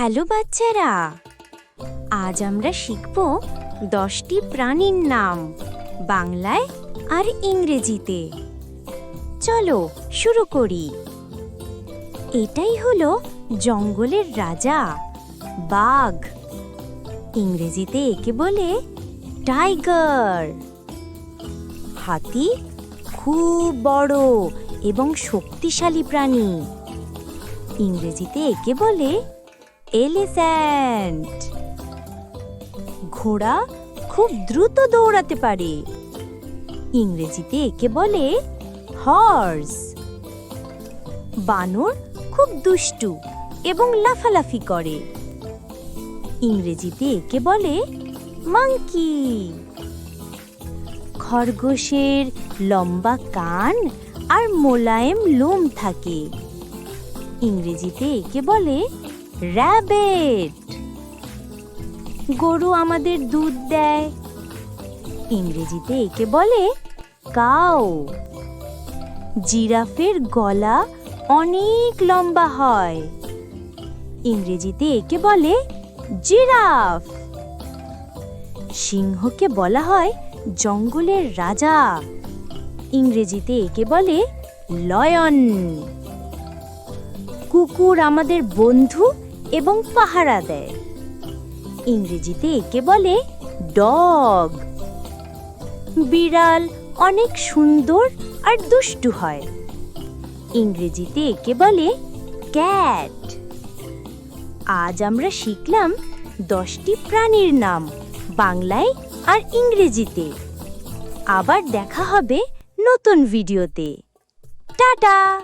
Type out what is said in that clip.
Hello বাচ্চারা। আজ আমরা শিখব দশটি প্রাণীর নাম, বাংলায় আর ইংরেজিতে। চলো শুরু করি। এটাই হলো জঙ্গলের রাজা, বাঘ। ইংরেজিতে একে বলে টাইগার। হাতি খুব বড় এবং শক্তিশালী প্রাণী। ইংরেজিতে একে বলে এলিফ্যান্ট। ঘোড়া খুব দ্রুত দৌড়াতে পারে। ইংরেজিতে একে বলে হর্স। বানর খুব দুষ্টু এবং লাফালাফি করে। ইংরেজিতে একে বলে মাঙ্কি খরগোশের লম্বা কান আর মোলায়েম লোম থাকে। ইংরেজিতে একে বলে র্যাবেট গরু আমাদের দুধ দেয়। ইংরেজিতে একে বলে কাউ। জিরাফের গলা অনেক লম্বা হয়। ইংরেজিতে একে বলে জিরাফ। সিংহকে বলা হয় জঙ্গলের রাজা। ইংরেজিতে একে বলে লয়ন। কুকুর আমাদের বন্ধু এবং পাহারা দেয়। ইংরেজিতে একে বলে ডগ। বিড়াল অনেক সুন্দর আর দুষ্টু হয়। ইংরেজিতে একে বলে ক্যাট। আজ আমরা শিখলাম দশটি প্রাণীর নাম বাংলায় আর ইংরেজিতে। আবার দেখা হবে নতুন ভিডিওতে। টাটা!